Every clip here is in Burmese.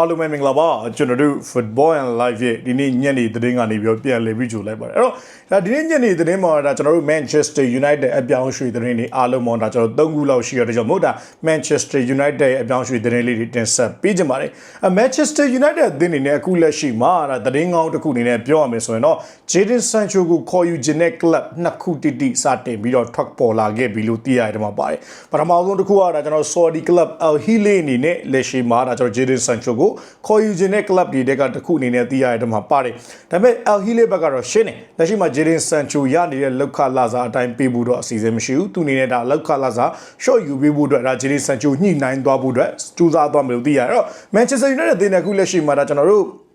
အားလုံးပဲမင်္ဂလာပါကျွန်တော်တို့ Football and Live ရဲ့ဒီနေ့ညနေသတင်းကနေပြီးတော့ပြန်လည်ပြီးကြိုလိုက်ပါတယ်အဲ့တော့ဒါဒီနေ့ညနေသတင်းမှာဒါကျွန်တော်တို့ Manchester United အပြောင်းရွှေ့သတင်းတွေအားလုံးမှာဒါကျွန်တော်၃ခုလောက်ရှိရတဲ့ကြောင့်မဟုတ်တာ Manchester United ရဲ့အပြောင်းရွှေ့သတင်းလေးတွေတင်ဆက်ပေးကြပါမယ်အ Manchester United အသင်းအနေနဲ့အခုလက်ရှိမှာဒါသတင်းကောင်းတစ်ခုအနေနဲ့ပြောရမယ်ဆိုရင်တော့ Jadon Sancho ကိုခေါ်ယူခြင်းတဲ့ club နှစ်ခုတိတိစတင်ပြီးတော့ထွက်ပေါ်လာခဲ့ပြီလို့သိရတယ်မှာပါတယ်ပထမဆုံးတစ်ခုကဒါကျွန်တော် Saudi club Al Hilal အနေနဲ့လက်ရှိမှာဒါကျွန်တော် Jadon Sancho ကိုခေါ်ယူခြင်းတဲ့ club တွေတဲ့ကတစ်ခုအနေနဲ့သိရတဲ့မှာပါတယ်ဒါပေမဲ့ Al Hilal ဘက်ကတော့ရှင်းတယ်လက်ရှိမှာ Jadon Sancho ရနေတဲ့လောက်ခလာစာအတိုင်းပေးဖို့တော့အစီအစဉ်မရှိဘူးသူအနေနဲ့ဒါလောက်ခလာစာ short ယူပေးဖို့အတွက်ဒါ Jadon Sancho ညှိနှိုင်းသွားဖို့အတွက်စူးစမ်းသွားမယ်လို့သိရတယ်အဲ့တော့ Manchester United အသင်းနဲ့အခုလက်ရှိမှာဒါကျွန်တော်တို့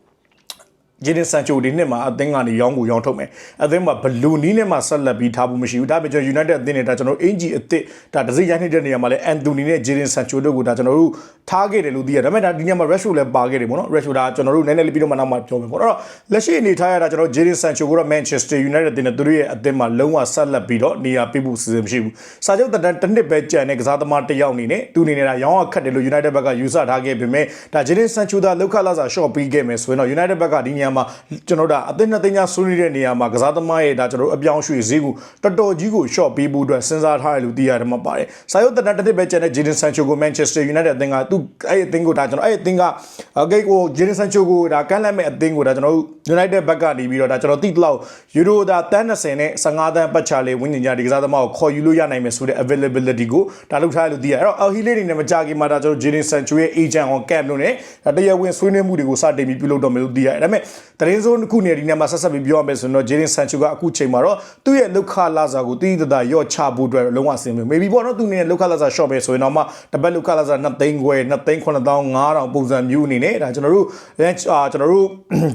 ဂျေဒင်ဆန်ချိုဒီနှစ်မှာအသင်းကနေရောင်းကိုရောင်းထုတ်မယ်အသင်းမှာဘလူနီးနဲ့မှဆက်လက်ပြီးထားဖို့မရှိဘူးဒါပေမဲ့ကျွန်တော် United အသင်းနဲ့ဒါကျွန်တော်အင်ဂျီအစ်စ်ဒါတစိရိုက်နေတဲ့နေရာမှာလဲအန်တိုနီနဲ့ဂျေဒင်ဆန်ချိုတို့ကိုဒါကျွန်တော်တို့ထားခဲ့တယ်လို့သိရတယ်ဒါပေမဲ့ဒါဒီညမှာ Rashford လည်းပါခဲ့တယ်ပေါ့နော် Rashford ဒါကျွန်တော်တို့နည်းနည်းလေးပြီးတော့မှနောက်မှပြောမယ်ပေါ့အဲ့တော့လက်ရှိအနေထားရတာကျွန်တော်ဂျေဒင်ဆန်ချိုကိုတော့ Manchester United အသင်းနဲ့သူတို့ရဲ့အသင်းမှာလုံးဝဆက်လက်ပြီးတော့နေရာပေးဖို့စီစဉ်မရှိဘူးစာချုပ်တန်တစ်နှစ်ပဲကြံတဲ့ကစားသမားတစ်ယောက်အနေနဲ့သူအနေနဲ့ဒါရောင်းရခတ်တယ်လို့ United ဘက်ကယူဆထားခဲ့ပေမဲ့ဒါဂျေဒင်ဆန်ချိုဒါလောက်ခလာစာ short ပေးခဲ့မယ်ဆိုရင်တော့ United ဘက်ကဒီညမှာကျွန်တော်ဒါအသင်းနှစ်သိန်းညာဆွေးနွေးတဲ့နေရာမှာကစားသမားရဲ့ဒါကျွန်တော်တို့အပြောင်းရွှေ့ဈေးကိုတော်တော်ကြီးကို short ပေးဖို့အတွက်စဉ်းစားထားတယ်လို့သိရတယ်မှာပါတယ်။စာရုပ်တန်တစ်နှစ်ပဲကျန်တဲ့ Jadon Sancho ကို Manchester United အသင်းကသူအဲ့ဒီအသင်းကိုဒါကျွန်တော်အဲ့ဒီအသင်းကဂိတ်ကို Jadon Sancho ကိုဒါကမ်းလှမ်းမဲ့အသင်းကိုဒါကျွန်တော်တို့ United ဘက်ကနေပြီးတော့ဒါကျွန်တော်သိတလောက်ယူရိုဒါတန်း20နဲ့15တန်းပတ်ချလေးဝင်းကျင်ကြဒီကစားသမားကိုခေါ်ယူလို့ရနိုင်မယ်ဆိုတဲ့ availability ကိုဒါလုပ်ထားလို့သိရတယ်။အဲ့တော့ Al Hilal နေနဲ့မကြခင်မှာဒါကျွန်တော် Jadon Sancho ရဲ့ agent on camp လို့ ਨੇ တရားဝင်ဆွေးနွေးမှုတွေကိုစတင်ပြီးပြုလုပ်တော့မယ်လို့သိရတယ်။ဒါပေမဲ့သတင်းစိုးတစ်ခုနေဒီနေ့မှာဆက်ဆက်ပြီးပြောရမယ်ဆိုရင်တော့ Jadon Sancho ကအခုချိန်မှာတော့သူ့ရဲ့လောက်ခလာစာကိုတည်တည်တရော့ချဖို့အတွက်လုံးဝအဆင်ပြေ maybe ပေါ့နော်သူနေလောက်ခလာစာ short ပဲဆိုရင်တော့မှတပတ်လောက်ခလာစာ2သိန်းခွဲ2သိန်း9500ပုံစံမျိုးအနေနဲ့ဒါကျွန်တော်တို့အာကျွန်တော်တို့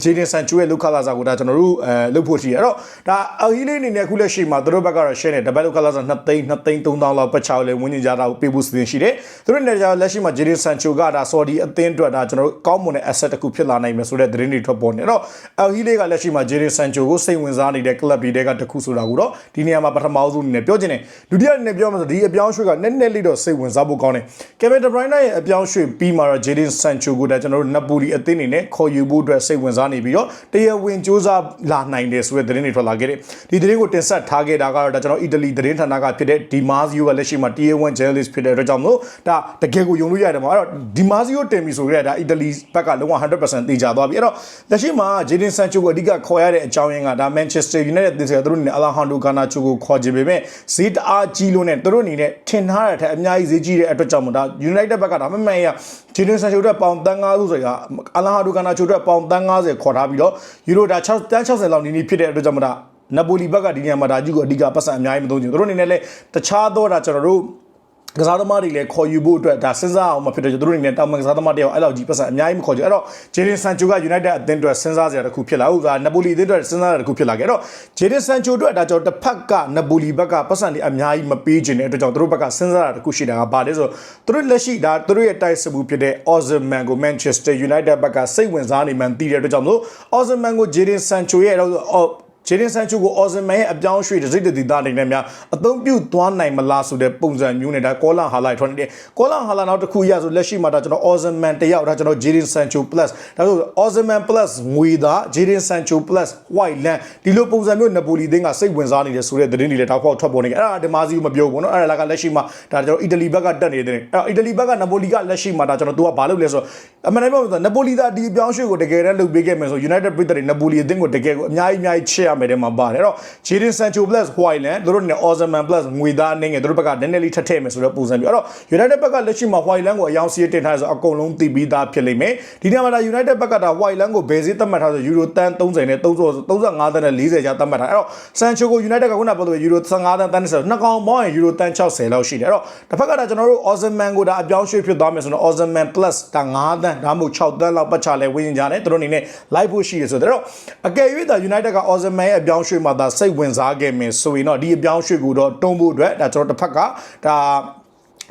Jadon Sancho ရဲ့လောက်ခလာစာကိုဒါကျွန်တော်တို့အဲလုပ်ဖို့ရှိရအဲ့တော့ဒါအဟီလေးအနေနဲ့အခုလက်ရှိမှာသူတို့ဘက်ကတော့ share နဲ့တပတ်လောက်ခလာစာ2သိန်း2သိန်း3000လောက်ပတ်ချောက်လေဝင်းကျင်ကြတာကိုပေးဖို့စီစဉ်ရှိတယ်သူတို့နဲ့လက်ရှိမှာ Jadon Sancho ကဒါ Saudi အသင်းအတွက်ဒါကျွန်တော်တို့ကောင်းမွန်တဲ့ asset တစ်ခုဖြစ်လာနိုင်မယ်ဆိုတဲ့သတင်းတွေထွက်ပေါ်နေတော့အဟီလေးကလက်ရှိမှာ Jadon Sancho ကိုစိတ်ဝင်စားနေတဲ့ club တွေကတခုဆိုတာကိုတော့ဒီနေရာမှာပထမဆုံးအနေနဲ့ပြောချင်တယ်ဒုတိယအနေနဲ့ပြောမှဆိုဒီအပြောင်းရွှေ့ကနည်းနည်းလေးတော့စိတ်ဝင်စားဖို့ကောင်းတယ် Kevin De Bruyne ရဲ့အပြောင်းရွှေ့ပြီးမှတော့ Jadon Sancho ကိုဒါကျွန်တော်တို့ Napoli အသင်းအနေနဲ့ခေါ်ယူဖို့အတွက်စိတ်ဝင်စားနေပြီးတော့တရားဝင်စ조사လာနိုင်တယ်ဆိုတဲ့သတင်းတွေထွက်လာခဲ့တယ်ဒီသတင်းကိုတင်ဆက်ထားခဲ့တာကတော့ဒါကျွန်တော် Italy သတင်းဌာနကဖြစ်တဲ့ Di Marzio ကလက်ရှိမှာ Tier 1 journalist ဖြစ်တဲ့အတွက်ကြောင့်မို့ဒါတကယ်ကိုယုံလို့ရတယ်မှာအဲ့တော့ Di Marzio တင်ပြီဆိုရဲဒါ Italy ဘက်ကလုံးဝ100%တေချာသွားပြီအဲ့တော့လက်ရှိမှာ Jadon Sancho ကိုအဓိကခေါ်ရတဲ့အကြောင်းရင်းကဒါ Manchester United တင်ဆက်သူတို့အနေနဲ့ Alejandro Garnacho ကိုခေါ်ကြပေမဲ့ဈေးတအားကြီးလို့နဲ့သူတို့အနေနဲ့ထင်ထားတဲ့အထက်အများကြီးဈေးကြီးတဲ့အတွက်ကြောင့်မို့ဒါ United ဘက်ကဒါမမှန်ရ Jadon Sancho အတွက်ပေါင်တန်း90ဆိုတာ Alejandro Garnacho အတွက်ပေါင်တန်း90ခေါ်ထားပြီးတော့ယူရိုဒါ6တန်း60လောက်နီးနီးဖြစ်တဲ့အတွက်ကြောင့်မို့ဒါနပိုလီဘက်ကဒီနေရာမှာဒါကြီးကိုအဓိကပတ်စံအများကြီးမသုံးချင်သူတို့အနေနဲ့လည်းတခြားတော့ဒါကျွန်တော်တို့ ကစားသမားတွေလည်းခေါ်ယူဖို့အတွက်ဒါစဉ်းစားအောင်မဖြစ်တော့သူတို့အနေနဲ့တောင်မန်ကစားသမားတယောက်အဲ့လောက်ကြီးပတ်စံအများကြီးမခေါ်ကြအဲ့တော့ဂျေဒင်ဆန်ချိုက United အသင်းအတွက်စဉ်းစားစရာတစ်ခုဖြစ်လာဟုတ်ကနပိုလီအသင်းအတွက်စဉ်းစားရတစ်ခုဖြစ်လာခဲ့အဲ့တော့ဂျေဒင်ဆန်ချိုအတွက်ဒါကြောင့်တစ်ဖက်ကနပိုလီဘက်ကပတ်စံတွေအများကြီးမပေးခြင်းတဲ့အတွက်ကြောင့်သူတို့ဘက်ကစဉ်းစားရတစ်ခုရှိတာကဘာလဲဆိုတော့သူတို့လက်ရှိဒါသူတို့ရဲ့တိုက်စစ်မှုဖြစ်တဲ့ Osimhen ကို Manchester United ဘက်ကစိတ်ဝင်စားနေမှန်းသိတဲ့အတွက်ကြောင့်မို့ Osimhen ကိုဂျေဒင်ဆန်ချိုရဲ့တော့ ဂျေဒင်ဆန်ချူကိုအော်ဇမန်ရဲ့အပြောင်းရွှေ့တစ်စိတ်တည်သားနိုင်တဲ့များအသုံးပြုသွားနိုင်မလားဆိုတဲ့ပုံစံမျိုးနဲ့ဒါကောလာဟာလိုက်ထွန်းနေတယ်ကောလာဟာလာနောက်တစ်ခုရဆိုလက်ရှိမှာဒါကျွန်တော်အော်ဇမန်တယောက်ဒါကျွန်တော်ဂျေဒင်ဆန်ချူ plus ဒါဆိုအော်ဇမန် plus ငွေသားဂျေဒင်ဆန်ချူ plus white land ဒီလိုပုံစံမျိုးနပိုလီသင်းကစိတ်ဝင်စားနေတယ်ဆိုတဲ့သတင်းတွေလည်းတောက်ဖောက်ထွက်ပေါ်နေကြအဲ့ဒါဒီမာစီကိုမပြောဘူးเนาะအဲ့ဒါကလက်ရှိမှာဒါကျွန်တော်အီတလီဘက်ကတက်နေတဲ့အဲ့အီတလီဘက်ကနပိုလီကလက်ရှိမှာဒါကျွန်တော်သူကဘာလုပ်လဲဆိုတော့အမှန်တမ်းပြောဆိုနပိုလီသားဒီအပြောင်းရွှေ့ကိုတကယ်တမ်းလုပ်ပေးခဲ့မယ်ဆို United ပြည်သက်တွေနပိုလီအသင်းကိုတကယ်ကိုအများကြီးအများကြီးချစ်ရ မယ်တဲ့မှာပါတယ်အဲ့တော့ Jadon Sancho plus Hoyland တို့နဲ့ Osimhen plus ငွေသားအနေငယ်တို့ဘက်ကနည်းနည်းလေးထပ်ထည့်မယ်ဆိုတော့ပုံစံပြီးအဲ့တော့ United ဘက်ကလက်ရှိမှာ Hoyland ကိုအယောင်စီးတင်ထားဆိုအကုန်လုံးတည်ပြီးသားဖြစ်လိမ့်မယ်ဒီနေ့မှာဒါ United ဘက်ကဒါ Hoyland ကိုဘယ်ဈေးသတ်မှတ်ထားဆို Euro တန်း30နဲ့35တန်းနဲ့40ကျားသတ်မှတ်ထားအဲ့တော့ Sancho ကို United ကခုနပြောလို့ Euro 15တန်းတန်းနဲ့ဆိုနှစ်ကောင်ပေါင်းရင် Euro တန်း60လောက်ရှိတယ်အဲ့တော့တစ်ဖက်ကဒါကျွန်တော်တို့ Osimhen ကိုဒါအပြောင်းရွှေ့ဖြစ်သွားမယ်ဆိုတော့ Osimhen plus ဒါ9တန်းဒါမှမဟုတ်6တန်းလောက်ပတ်ချလဲဝင်းကြတယ်သူတို့အနေနဲ့ live ဖို့ရှိတယ်ဆိုတော့အဲ့တော့အကယ်၍ဒါ United က Osimhen ရဲ့အပြောင်းရွှေ့မှာဒါစိတ်ဝင်စားခဲ့မယ်ဆိုရင်တော့ဒီအပြောင်းရွှေ့ကိုတော့တွန်းဖို့အတွက်ဒါကျွန်တော်တစ်ဖက်ကဒါ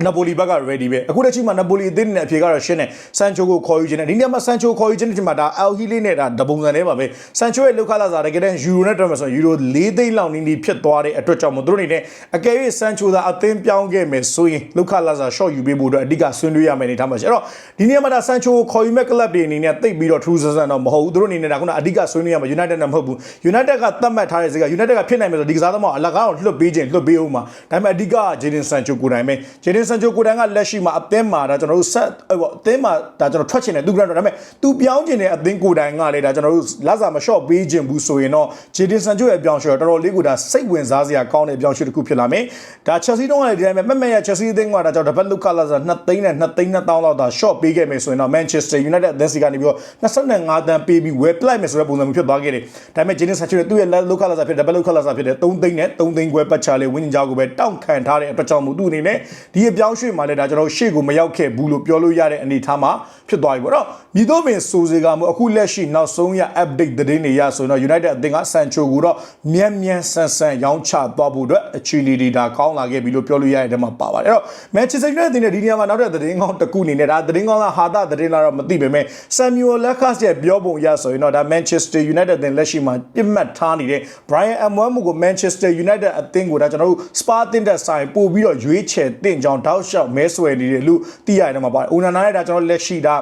နပိုလီဘက်က ready ပဲအခုတချိမှနပိုလီအသင်းနဲ့အဖြေကတော့ရှင်းတယ်ဆန်ချိုကိုခေါ်ယူခြင်းနဲ့ဒီနေ့မှာဆန်ချိုခေါ်ယူခြင်းတဲ့ချိန်မှာဒါအယ်ဟီလေးနဲ့ဒါတပုံစံလေးပါပဲဆန်ချိုရဲ့လောက်ခလာစားတကယ်တမ်းယူရိုနဲ့တွက်မယ်ဆိုရင်ယူရို၄သိန်းလောက်နီးနီးဖြစ်သွားတဲ့အတွက်ကြောင့်မို့သူတို့အနေနဲ့အကယ်၍ဆန်ချိုသာအသင်းပြောင်းခဲ့မယ်ဆိုရင်လောက်ခလာစား short ယူပေးဖို့အတွက်အဓိကဆွေးနွေးရမယ်နေထားမှာရှိအဲ့တော့ဒီနေ့မှာဒါဆန်ချိုကိုခေါ်ယူမဲ့ club တွေအနေနဲ့တိတ်ပြီးတော့ true ဆန်ဆန်တော့မဟုတ်ဘူးသူတို့အနေနဲ့ဒါကအဓိကဆွေးနွေးရမှာ United နဲ့မဟုတ်ဘူး United ကသတ်မှတ်ထားတဲ့စကား United ကဖြစ်နိုင်မယ်ဆိုဒီကစားသမားအလကားအောင်လွတ်ပေးခြင်းလွတ်ပေးအောင်မှာဒါပေမဲ့အဓိကဂျေဒင်ဆန်ချိုကိုယ်တိုင်ပဲဂျေဒင်ဆန်ချိုကိုယ်တိုင်ကလက်ရှိမှာအသင်းမှာဒါကျွန်တော်တို့ဆက်ဟိုအသင်းမှာဒါကျွန်တော်ထွက်ချင်တယ်သူကဒါပေမဲ့သူပြောင်းချင်တဲ့အသင်းကိုယ်တိုင်ကလည်းဒါကျွန်တော်တို့လက်စာမလျှော့ပေးခြင်းဘူးဆိုရင်တော့ဂျေဒင်ဆန်ချိုရဲ့ပြောင်းရွှေ့တော်တော်လေးကိုဒါစိတ်ဝင်စားစရာကောင်းတဲ့ပြောင်းရွှေ့တစ်ခုဖြစ်လာမယ်ဒါ Chelsea တုန်းကလည်းဒီတိုင်းပဲမက်မက်ရ Chelsea အသင်းကဒါကျွန်တော် double look လာစား2သိန်းနဲ့2သိန်း2000လောက်ဒါ short ပေးခဲ့မယ်ဆိုရင်တော့ Manchester United အသင်းစီကနေပြီးတော့25တန်းပေးပြီးဝယ်ပလိုက်မယ်ဆိုတဲ့ပုံစံမျိုးဖြစ်သွားခဲ့တယ်ဒါပေမဲ့ Jadon Sancho ရဲ့သူ့ရဲ့ look လာစားဖြစ် double look လာစားဖြစ်တဲ့3သိန်းနဲ့3သိန်းခွဲပတ်ချလေးဝင်းကြောင်းကိုပဲတောင့်ခံထားတဲ့အတွက်ကြောင့်မို့သူအနေနဲ့ဒီအပြောင်းရွှေ့မှာလည်းဒါကျွန်တော်ရှေ့ကိုမရောက်ခဲ့ဘူးလို့ပြောလို့ရတဲ့အနေအထားမှာဖြစ်သွားပြီပေါ့နော်မြည်တော့ပင်စိုးစေကမို့အခုလက်ရှိနောက်ဆုံးရ update သတင်းတွေရဆိုရင်တော့ United အသင်းက Sancho ကိုတော့မြန်မြန်ဆန်ဆန်ရောင်းချသွားဖို့အတွက်အခြေအနေတွေဒါကောင်းလာခဲ့ပြီလို့ပြောလို့ရတဲ့ထဲမှာပါပါတယ်အဲ့တော့ Manchester United အသင်းနဲ့ဒီနေရာမှာနောက်တဲ့သတင်းကောင်းတစ်ခုအနေနဲ့ဒါသတင်းကောင်းလားဟာတာသတင်းလားတော့မသိပေမဲ့ Samuel Lakas ရဲ့ပြောပုံရဆိုရင်တော့ဒါ Manchester United အသင်းလက်ရှိမှာပြစ်မှတ်ထားနေတဲ့ Brian Mbeumo ကို Manchester United အသင်းကိုဒါကျွန်တော်တို့ Spa အသင်းတက်ဆိုင်ပို့ပြီးတော့ရွေးချယ်တင်ကြောင်းတောက်လျှောက်မဲဆွယ်နေတယ်လို့သိရတယ်မှာပါတယ်။ Onana နဲ့ဒါကျွန်တော်လက်ရှိဒါ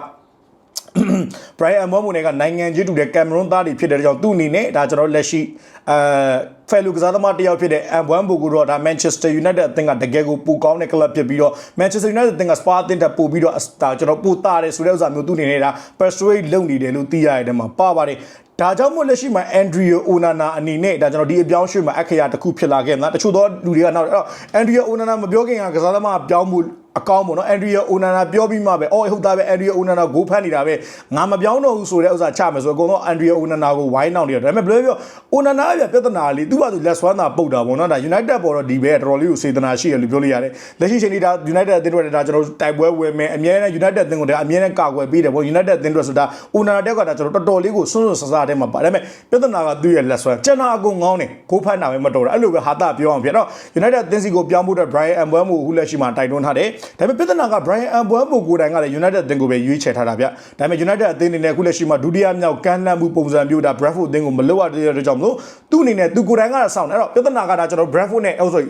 Brian Mbeumo နဲ့ကနိုင်ငံချင်းတူတဲ့ကင်မရွန်သားတွေဖြစ်တဲ့ကြောင့်သူ့အနေနဲ့ဒါကျွန်တော်လက်ရှိအဲဖယ်လူကစားသမားတစ်ယောက်ဖြစ်တဲ့ Mbeumo ကိုတော့ဒါ Manchester United အသင်းကတကယ်ကိုပူကောင်းတဲ့ club ဖြစ်ပြီးတော့ Manchester United အသင်းက Spa အသင်းတက်ပို့ပြီးတော့ဒါကျွန်တော်ပူတာတယ်ဆိုတဲ့ဥစ္စာမျိုးသူ့အနေနဲ့ဒါ persuade လုပ်နေတယ်လို့သိရတဲ့ထဲမှာပါပါတယ် ဒါကြောင့်မို့လက်ရှိမှာ Andrea Onana အနေနဲ့ဒါကျွန်တော်ဒီအပြောင်းရွှေ့မှာအခရာတစ်ခုဖြစ်လာခဲ့မှာတချို့သောလူတွေကနောက်အဲ့တော့ Andrea Onana မပြောခင်ကကစားသမားပြောင်းမှု အကောင်းပေါ့နော် Andrea Onana ပြောပြီးမှပဲအော်ဟုတ်သားပဲ Andrea Onana ကိုဖမ်းနေတာပဲငါမပြောင်းတော့ဘူးဆိုတဲ့ဥစ္စာချမယ်ဆိုအကုန်လုံး Andrea Onana ကိုဝိုင်းနောက်နေတယ်ဒါပေမဲ့ဘယ်လိုပြော Onana ရဲ့ပြဿနာလေးသူ့ဘာသူလက်စွမ်းသာပုတ်တာပေါ့နော်ဒါ United ပေါ်တော့ဒီပဲတော်တော်လေးကိုစေတနာရှိတယ်လို့ပြောလို့ရတယ်လက်ရှိချိန်ဒီဒါ United အသင်းတွေဒါကျွန်တော်တိုက်ပွဲဝင်မယ်အမြဲတမ်း United အသင်းကိုဒါအမြဲတမ်းကာကွယ်ပေးတယ်ပေါ့ United အသင်းတွေဆိုတာ Onana တက်ကဒါကျွန်တော်တော်တော်လေးကိုစွန်းစွန်းဆဆတဲ့မှာပါဒါပေမဲ့ပြဿနာကသူ့ရဲ့လက်စွမ်းကျွန်တော်အကုန်ငောင်းတယ်ကိုဖမ်းတာပဲမတော်တာအဲ့လိုပဲဟာတာပြောအောင်ဖြစ်တော့ United အသင်းစီကိုပြောင်းဖို့အတွက် Brian Mbeumo ကိုအခုလက်ရှိမှာတိုက်တွန်းထားတယ်ဒါပေမဲ့ပြဿနာက Brian Mbeumo ကိုယ်တိုင်ကလည်း United အသင်းကိုပဲရွေးချယ်ထားတာဗျဒါပေမဲ့ United အသင်းအနေနဲ့အခုလက်ရှိမှာဒုတိယမြောက်ကမ်းလှမ်းမှုပုံစံမျိုးဒါ Bradford အသင်းကိုမလုပ်ရတဲ့အတွက်ကြောင့်မလို့သူ့အနေနဲ့သူကိုယ်တိုင်ကစောင့်တယ်အဲ့တော့ပြဿနာကဒါကျွန်တော် Bradford နဲ့ oh sorry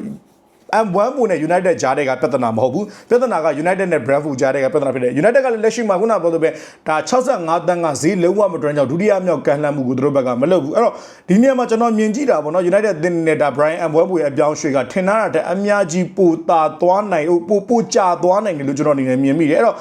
M1 ပုံနဲ့ United ကြားတဲ့ကပြဿနာမဟုတ်ဘူးပြဿနာက United နဲ့ Brentford ကြားတဲ့ကပြဿနာဖြစ်တယ် United ကလည်းလက်ရှိမှာခုနပြောလို့ပဲဒါ65တန်းကဈေးလုံးဝမတွန်းကြောင်ဒုတိယမြောက်ကမ်းလှမ်းမှုကိုသူတို့ဘက်ကမလုပ်ဘူးအဲ့တော့ဒီနေရာမှာကျွန်တော်မြင်ကြည့်တာပေါ့နော် United အသင်းနဲ့ဒါ Brian M1 ပုံရဲ့အပြောင်းရွှေ့ကထင်ထားတာတဲ့အများကြီးပိုတာသွားနိုင်ပိုပိုကြသွားနိုင်တယ်လို့ကျွန်တော်အနေနဲ့မြင်မိတယ်အဲ့တော့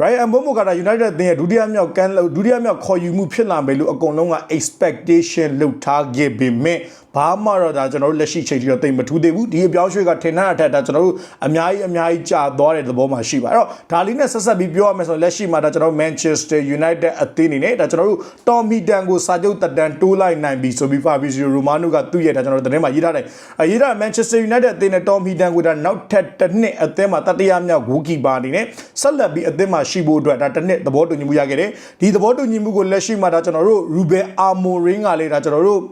Brian Mbeumo ကဒါ United အသင်းရဲ့ဒုတိယမြောက်ကမ်းဒုတိယမြောက်ခေါ်ယူမှုဖြစ်လာမယ်လို့အကုန်လုံးက expectation လုပ်ထားခဲ့ပေမဲ့ဘာမှတော့ဒါကျွန်တော်တို့လက်ရှိချိန်ထိတော့တိတ်မထူးသေးဘူးဒီအပြောင်းရွှေ့ကထင်ထားတဲ့ထက်ဒါကျွန်တော်တို့အများကြီးအများကြီးကြာသွားတဲ့သဘောမှာရှိပါအဲ့တော့ဒါလေးနဲ့ဆက်ဆက်ပြီးပြောရမယ်ဆိုရင်လက်ရှိမှာဒါကျွန်တော်တို့ Manchester United အသင်းအနေနဲ့ဒါကျွန်တော်တို့ Tommy Dan ကိုစာချုပ်တက်တန်တိုးလိုက်နိုင်ပြီဆိုပြီး Fabrizio Romano ကသူ့ရဲ့ဒါကျွန်တော်တို့သတင်းမှာရေးထားတယ်အရေးထား Manchester United အသင်းနဲ့ Tommy Dan ကိုဒါနောက်ထပ်တစ်နှစ်အသင်းမှာတတိယမြောက် goalkeeper အနေနဲ့ဆက်လက်ပြီးအသင်းမှာရှိဖို့အတွက်ဒါတစ်နှစ်သဘောတူညီမှုရခဲ့တယ်ဒီသဘောတူညီမှုကိုလက်ရှိမှာဒါကျွန်တော်တို့ Ruben Amorim ကလည်းဒါကျွန်တော်တို့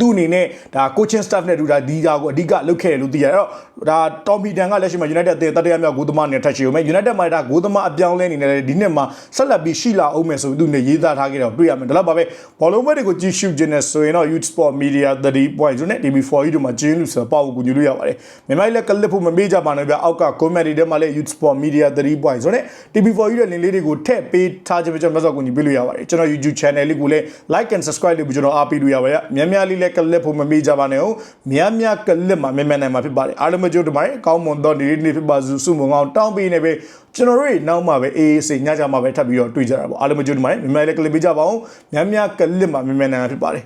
သူ့အနေနဲ့ဒါ coaching staff နဲ့တူတာဒီကာကိုအဓိကလုပ်ခဲ့တယ်လို့သိရတယ်။အဲ့တော့ဒါ Tommy Dan ကလက်ရှိမှာ United အသင်းတတိယမြောက်ဂိုးသမားနဲ့ထပ်ချီရုံပဲ United မှာဒါဂိုးသမားအပြောင်းလဲနေတယ်ဒီနှစ်မှာဆက်လက်ပြီးရှိလာအောင်မယ်ဆိုပြီးသူနေရေးသားထားခဲ့တော့တွေ့ရမယ်။ဒါတော့ပါပဲဘောလုံးပွဲတွေကိုကြည့်ရှုခြင်းနဲ့ဆိုရင်တော့ Youth Sport Media 30.0နဲ့ TV4 တို့မှာကျင်းလို့ဆိုတော့ပေါ့ကိုညွှန်လို့ရပါတယ်။မြန်မာလည်းကလစ်ဖို့မမေ့ကြပါနဲ့ဗျအောက်က comment တွေထဲမှာလည်း Youth Sport Media 30.0နဲ့ TV4 ရဲ့ link လေးတွေကိုထည့်ပေးထားခြင်းပဲကျွန်တော်ဆက်ကိုညီပေးလို့ရပါတယ်။ကျွန်တော် YouTube channel လေးကိုလည်း like and subscribe လုပ်ပြီးကျွန်တော်အားပေးလို့ရပါတယ်။များများလေးလည်းကလစ်ဖို့မမေ့ကြပါနဲ့ဟုတ်များများကလစ်မှာမြန်မြန်နိုင်မှာဖြစ်ပါတယ်အားလုံးမကြိုးတမိုင်းအကောင်းမွန်သောနေ့နေ့ဖြစ်ပါစုစုမုံအောင်တောင်းပေးနေပဲကျွန်တော်တို့နောက်မှပဲအေးအေးစိတ်ညကြမှာပဲထပ်ပြီးတော့တွေ့ကြတာပေါ့အားလုံးမကြိုးတမိုင်းမြန်မြန်လေးကလစ်ပေးကြပါအောင်များများကလစ်မှာမြန်မြန်နိုင်မှာဖြစ်ပါတယ်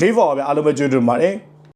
ဒေးဗော်ပဲအားလုံးမကြိုးတမိုင်း